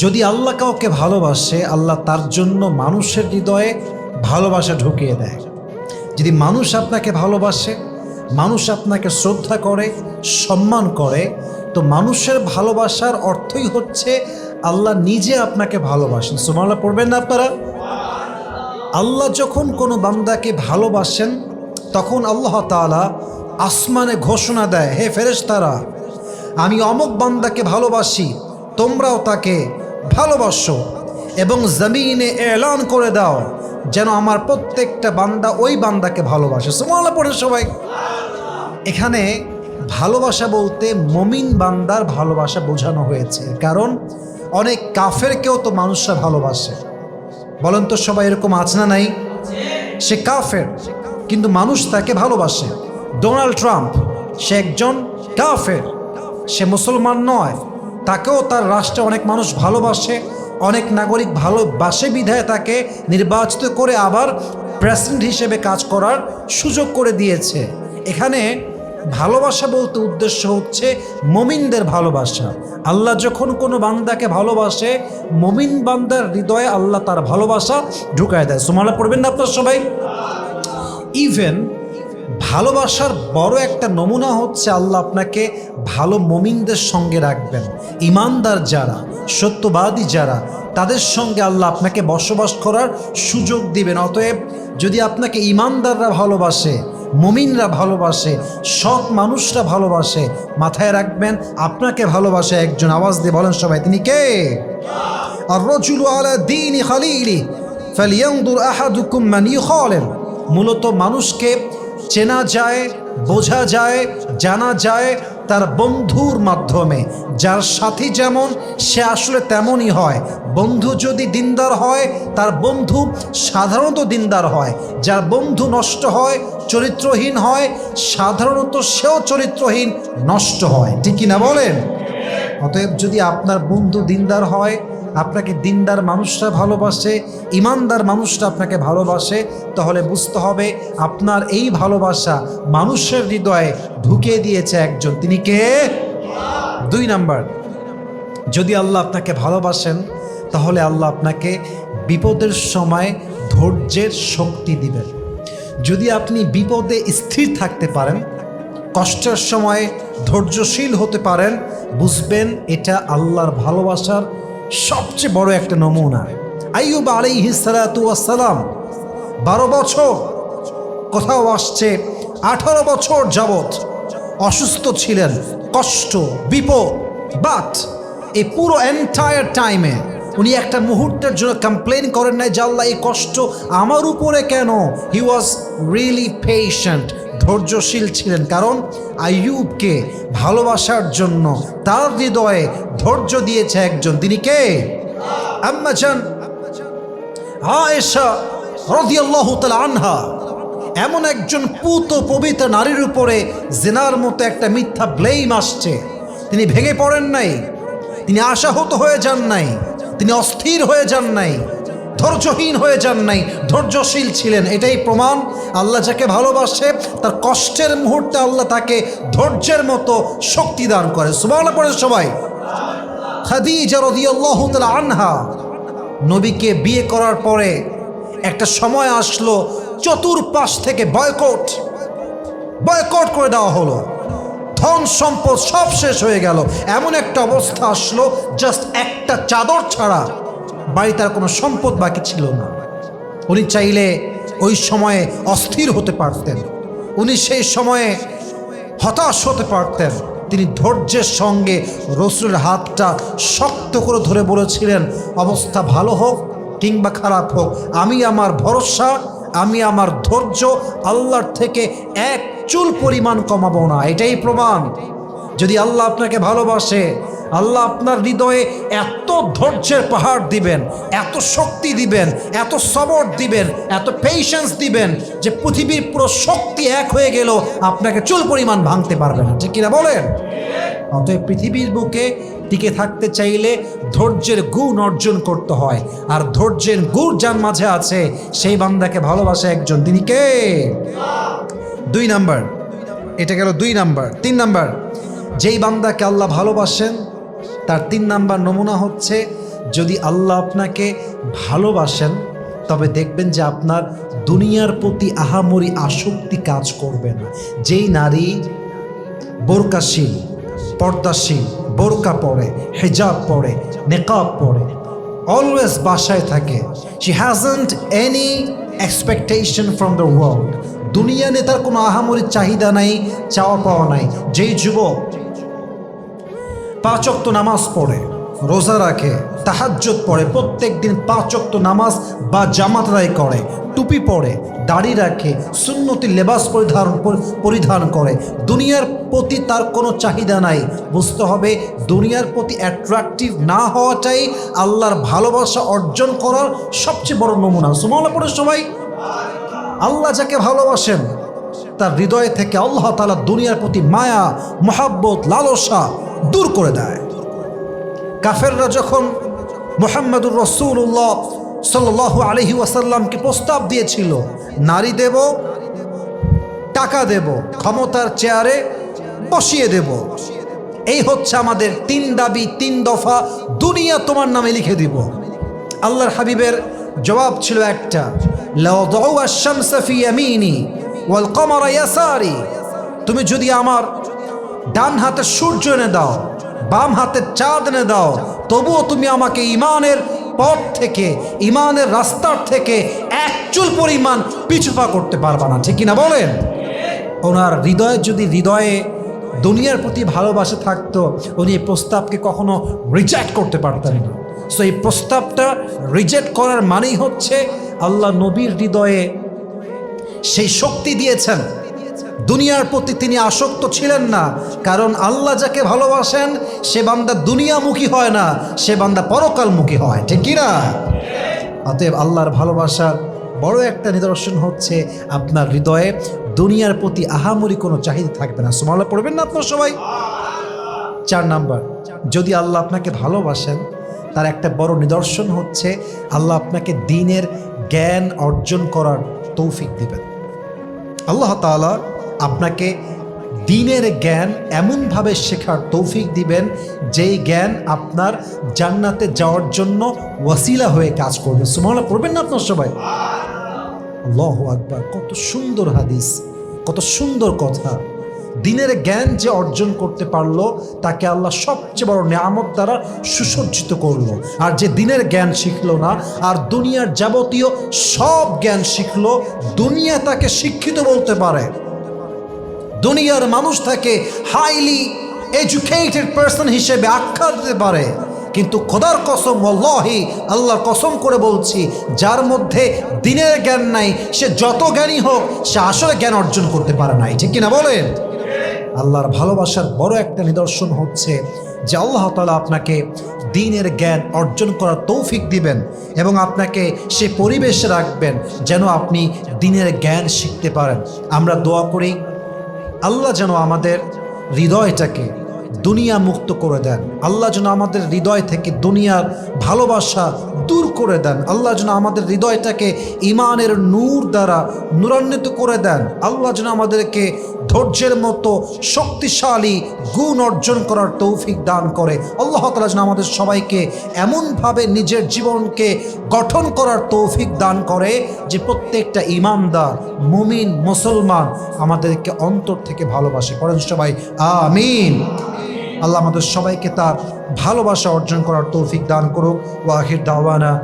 যদি আল্লাহ কাউকে ভালোবাসে, আল্লাহ তার জন্য মানুষের হৃদয়ে ভালোবাসা ঢুকিয়ে দেয়। যদি মানুষ আপনাকে ভালোবাসে, মানুষ আপনাকে শ্রদ্ধা করে, সম্মান করে, তো মানুষের ভালোবাসার অর্থই হচ্ছে আল্লাহ নিজে আপনাকে ভালোবাসেন। সুমাল্লাহ পড়বেন না আপনারা? আল্লাহ যখন কোনো বান্দাকে ভালোবাসেন, তখন আল্লাহ তাআলা আসমানে ঘোষণা দেয়, হে ফেরেশতারা, আমি অমুক বান্দাকে ভালোবাসি, তোমরাও তাকে ভালোবাসো এবং জমিনে এলান করে দাও যেন আমার প্রত্যেকটা বান্দা ওই বান্দাকে ভালোবাসে। সুমাল্লাহ পড়ে সবাই। এখানে ভালোবাসা বলতে মমিন বান্দার ভালোবাসা বোঝানো হয়েছে। কারণ অনেক কাফেরকেও তো মানুষরা ভালোবাসে। বলেন তো সবাই, এরকম আছে না নাই? সে কাফের, কিন্তু মানুষ তাকে ভালোবাসে। ডোনাল্ড ট্রাম্প, সে একজন কাফের। সে মুসলমান নয়। তাকেও তার রাষ্ট্রে অনেক মানুষ ভালোবাসে, অনেক নাগরিক ভালোবাসে বিধায় তাকে নির্বাচিত করে আবার প্রেসিডেন্ট হিসেবে কাজ করার সুযোগ করে দিয়েছে। এখানে ভালোবাসা বলতে উদ্দেশ্য হচ্ছে মমিনদের ভালোবাসা। আল্লাহ যখন কোনো বান্দাকে ভালোবাসে, মমিন বান্দার হৃদয়ে আল্লাহ তার ভালোবাসা ঢুকায় দেয়। সুমালা পড়বেন না আপনার সবাই? ইভেন ভালোবাসার বড় একটা নমুনা হচ্ছে আল্লাহ আপনাকে ভালো মমিনদের সঙ্গে রাখবেন। ইমানদার যারা, সত্যবাদী যারা, তাদের সঙ্গে আল্লাহ আপনাকে বসবাস করার সুযোগ দিবেন। অতএব যদি আপনাকে ইমানদাররা ভালোবাসে, মমিনরা ভালোবাসে, সৎ মানুষরা ভালোবাসে, মাথায় রাখবেন, আপনাকে ভালোবাসে একজন। আওয়াজ দিয়ে বলেন সবাই, তিনি কে? আর রজুলু আলা দিন খালিলি ফালিয়াংদুর আহাদুকুম মান মূলত মানুষকে চেনা যায়, বোঝা যায়, জানা যায় তার বন্ধুর মাধ্যমে। যার সাথী যেমন, সে আসলে তেমনই হয়। বন্ধু যদি দিনদার হয়, তার বন্ধু সাধারণত দিনদার হয়। যার বন্ধু নষ্ট হয়, চরিত্রহীন হয়, সাধারণত সেও চরিত্রহীন, নষ্ট হয়। ঠিক কি না বলেন? অতএব যদি আপনার বন্ধু দিনদার হয় আপনাকে দিনদার মানুষরা ভালোবাসে, ইমানদার মানুষরা আপনাকে ভালোবাসে, তাহলে বুঝতে হবে আপনার এই ভালোবাসা মানুষের হৃদয়ে ঢুকিয়ে দিয়েছে একজন। তিনি কে? দুই নাম্বার। যদি আল্লাহ আপনাকে ভালোবাসেন, তাহলে আল্লাহ আপনাকে বিপদের সময় ধৈর্যের শক্তি দিবেন। যদি আপনি বিপদে স্থির থাকতে পারেন, কষ্টের সময় ধৈর্যশীল হতে পারেন, বুঝবেন এটা আল্লাহর ভালোবাসার সবচেয়ে বড় একটা নমুনা। আইয়ুব আলাইহি সালাম বারো বছর কোথাও আসছে, আঠারো বছর যাবৎ অসুস্থ ছিলেন, কষ্ট, বিপদ বাট এই পুরো এন্টায়ার টাইমে উনি একটা মুহূর্তের জন্য কমপ্লেন করেন নাই যে, আল্লাহ, এই কষ্ট আমার উপরে কেন? হি ওয়াজ রিয়েলি পেশেন্ট ধৈর্যশীল ছিলেন। কারণ আইয়ুবকে ভালোবাসার জন্য তার হৃদয়ে ধৈর্য দিয়েছে একজন। তিনি কে? আয়েশা আনহা। এমন একজন পুত পবিত্র নারীর উপরে জেনার মতো একটা মিথ্যা ব্লেম আসছে। তিনি ভেঙে পড়েন নাই, তিনি আশাহত হয়ে যান নাই, তিনি অস্থির হয়ে যান নাই। ধৈর্যহীন হয়ে যান নাই। ধৈর্যশীল ছিলেন, এটাই প্রমাণ। আল্লাহ যাকে ভালোবাসে, তার কষ্টের মুহূর্তে আল্লাহ তাকে ধৈর্যের মতো শক্তি দান করে। সুবহানাল্লাহ পড়ে সবাই। খাদিজা রাদিয়াল্লাহু তাআলা আনহা, নবীকে বিয়ে করার পরে একটা সময় আসলো, চতুর্পাশ থেকে বয়কট। বয়কট করে দেওয়া হলো। ধন সম্পদ সব শেষ হয়ে গেল। এমন একটা অবস্থা আসলো জাস্ট একটা চাদর ছাড়া বাড়িতে তার কোনো সম্পদ বাকি ছিল না। উনি চাইলে ওই সময়ে অস্থির হতে পারতেন। উনি সেই সময়ে হতাশ হতে পারতেন। তিনি ধৈর্যের সঙ্গে রসুলের হাতটা শক্ত করে ধরে বলেছিলেন, অবস্থা ভালো হোক কিংবা খারাপ হোক, আমি আমার ভরসা, আমি আমার ধৈর্য আল্লাহর থেকে এক চুল পরিমাণ কমাবো না। এটাই প্রমাণ। যদি আল্লাহ আপনাকে ভালোবাসে আল্লাহ আপনার হৃদয়ে এত ধৈর্যের পাহাড় দিবেন, এত শক্তি দিবেন, এত সবর দিবেন, এত পেশেন্স দিবেন যে পৃথিবীর পুরো শক্তি এক হয়ে গেল, আপনাকে চুল পরিমাণ ভাঙতে পারবে না। ঠিক কিনা বলেন? অতএব পৃথিবীর বুকে টিকে থাকতে চাইলে ধৈর্যের গুণ অর্জন করতে হয়। আর ধৈর্যের গুণ যার মাঝে আছে, সেই বান্দাকে ভালোবাসে একজন। তিনি কে? দুই নাম্বার। এটা গেল দুই নাম্বার। তিন নাম্বার। যেই বান্দাকে আল্লাহ ভালোবাসেন তার তিন নাম্বার নমুনা হচ্ছে, যদি আল্লাহ আপনাকে ভালোবাসেন, তবে দেখবেন যে আপনার দুনিয়ার প্রতি আহামরি আসক্তি কাজ করবে না। যেই নারী বোরকাশীল, পর্দাশীল, বোরকা পরে, হেজাব পরে, নেকাব পরে অলওয়েজ বাসায় থাকে she hasn't any expectation from the world দুনিয়া নেতার কোনো আহামরির চাহিদা নাই, চাওয়া পাওয়া নাই। যেই যুবক পাঁচ অক্ত নামাজ পড়ে, রোজা রাখে তাহাজ্জত পড়ে প্রত্যেক দিন পাঁচ অক্ত নামাজ বা জামাত আদায় করে, টুপি পরে দাড়ি রাখে, সুন্নতি লেবাস পরিধান পরিধান করে। দুনিয়ার প্রতি তার কোনো চাহিদা নাই। বুঝতে হবে, দুনিয়ার প্রতি অ্যাট্রাকটিভ না হওয়াটাই আল্লাহর ভালোবাসা অর্জন করার সবচেয়ে বড় নমুনা। সুমালা পড়ে সবাই। আল্লাহ যাকে ভালোবাসেন তার হৃদয় থেকে আল্লাহ তালা দুনিয়ার প্রতি মায়া, মহাব্বত, লালসা দূর করে দেয়। কাফেররা যখন মোহাম্মদুর রসুল্লাহ সাল্লাহ আলহি ওয়াসাল্লামকে প্রস্তাব দিয়েছিল, নারী দেব, টাকা দেব, ক্ষমতার চেয়ারে বসিয়ে দেব, এই হচ্ছে আমাদের তিন দাবি, তিন দফা, দুনিয়া তোমার নামে লিখে দিব। আল্লাহর হাবিবের জবাব ছিল একটা, লাউ দাউ আশ-শামসা ওয়াল কমারা ইয়াসারি, তুমি যদি আমার ডান হাতে সূর্য এনে দাও, বাম হাতে চাঁদ এনে দাও, তবুও তুমি আমাকে ইমানের পথ থেকে, ইমানের রাস্তার থেকে একচুল পরিমাণ পিছুপা করতে পারবা না। ঠিক কিনা বলেন? ওনার হৃদয়ে যদি হৃদয়ে দুনিয়ার প্রতি ভালোবাসা থাকতো, উনি এই প্রস্তাবকে কখনো রিজেক্ট করতে পারতেন না। সো এই প্রস্তাবটা রিজেক্ট করার মানেই হচ্ছে, আল্লাহ নবীর হৃদয়ে সেই শক্তি দিয়েছেন। দুনিয়ার প্রতি তিনি আসক্ত ছিলেন না, কারণ আল্লাহ যাকে ভালোবাসেন, সে বান্দা দুনিয়ামুখী হয় না, সে বান্দা পরকালমুখী হয়। ঠিক কি না? অতএব আল্লাহর ভালোবাসার বড় একটা নিদর্শন হচ্ছে আপনার হৃদয়ে। দুনিয়ার প্রতি আহামরি কোনো চাহিদা থাকবে না। সুমালা পড়বেন না আপনার সবাই? চার নাম্বার, যদি আল্লাহ আপনাকে ভালোবাসেন, তার একটা বড় নিদর্শন হচ্ছে আল্লাহ আপনাকে দিনের জ্ঞান অর্জন করার তৌফিক দিবেন। আল্লাহ তালা আপনাকে দিনের জ্ঞান এমনভাবে শেখার তৌফিক দিবেন, যেই জ্ঞান আপনার জান্নাতে যাওয়ার জন্য ওয়াসিলা হয়ে কাজ করবে। সুমলা করবেন না আপনার সবাই? আল্লাহ আকবার, কত সুন্দর হাদিস, কত সুন্দর কথা। দিনের জ্ঞান যে অর্জন করতে পারল, তাকে আল্লাহ সবচেয়ে বড় নিয়ামত দ্বারা সুসজ্জিত করল। আর যে দিনের জ্ঞান শিখলো না, আর দুনিয়ার যাবতীয় সব জ্ঞান শিখলো, দুনিয়া তাকে শিক্ষিত বলতে পারে। দুনিয়ার মানুষ তাকে হাইলি এডুকেটেড পার্সন হিসেবে আখ্যা দিতে পারে। কিন্তু খোদার কসম, ওয়াল্লাহি, আল্লাহর কসম করে বলছি, যার মধ্যে দিনের জ্ঞান নাই, সে যত জ্ঞানী হোক, সে আসলে জ্ঞান অর্জন করতে পারে নাই। ঠিক কিনা বলেন? আল্লাহর ভালোবাসার বড় একটা নিদর্শন হচ্ছে যে আল্লাহ তালা আপনাকে দিনের জ্ঞান অর্জন করার তৌফিক দিবেন এবং আপনাকে সে পরিবেশে রাখবেন যেন আপনি দিনের জ্ঞান শিখতে পারেন। আমরা দোয়া করি, আল্লাহ যেন আমাদের হৃদয়টাকে দুনিয়া মুক্ত করে দেন। আল্লাহ যেন আমাদের হৃদয় থেকে দুনিয়ার ভালোবাসা দূর করে দেন। আল্লাহ যেন আমাদের হৃদয়টাকে ইমানের নূর দ্বারা নূরান্বিত করে দেন। আল্লাহ যেন আমাদেরকে ধৈর্যের মতো শক্তিশালী গুণ অর্জন করার তৌফিক দান করে। আল্লাহ তালা যেন আমাদের সবাইকে এমনভাবে নিজের জীবনকে গঠন করার তৌফিক দান করে যে প্রত্যেকটা ইমানদার, মুমিন, মুসলমান আমাদেরকে অন্তর থেকে ভালোবাসে। করেন সবাই, আমিন। আল্লাহ আমাদের সবাইকে তার ভালোবাসা অর্জন করার তৌফিক দান করুক। ওয়াহির দাওয়ানা